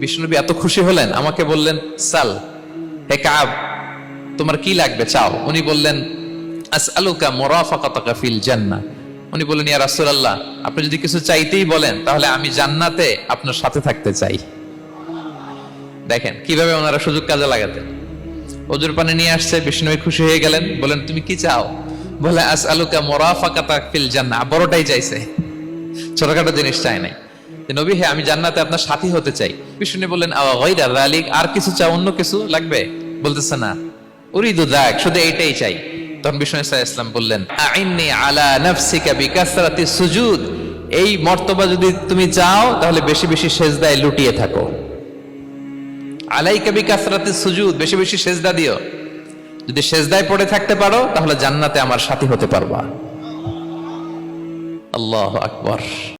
বিষ্ণুনবী এত খুশি হলেন, আমাকে বললেন, সাল, হে কাব, তোমার কি লাগবে? চাও। উনি বললেন, আসআলুকা মুরাফাকাতাকা ফিল জান্নাহ উনি বললেন, ইয়া রাসূলুল্লাহ, আপনি যদি কিছু চাইতেই বলেন, তাহলে আমি জান্নাতে আপনার সাথে থাকতে চাই। দেখেন, কীভাবে ওনারা সুযোগ কাজে লাগাতেন। অজুর পানি নিয়ে আসছে বিষ্ণুই খুশি হয়ে গেলেন বলেন তুমি কি চাও? বলে, আসআলুকা মুরাফাকাতা ফিল জান্নাহ বড়টাই চাইছে। ছোটখাটো জিনিস চাই নাই। নবী, হে, আমি জান্নাতে আপনার সাথী হতে চাই। বিষ্ণু বললেন গায়রা আর কিছু চাও, অন্য কিছু লাগবে? বলতেছে, না। উরিদু দাক শুধু এইটাই চাই। তখন বিষ্ণু ইসলাম বললেন, আইন্নি আলা নাফসিকা বিকাসরাতি সুজুদ। এই মর্তবা যদি তুমি চাও, তাহলে বেশি বেশি সেজদায় লুটিয়ে থাকো। আলাইকা বিকাসরাতি সুজুদ, বেশি বেশি সেজদা দিও। যদি সেজদায় পড়ে থাকতে পারো, তাহলে জান্নাতে আমার সাথী হতে পারবা। আল্লাহ আকবার।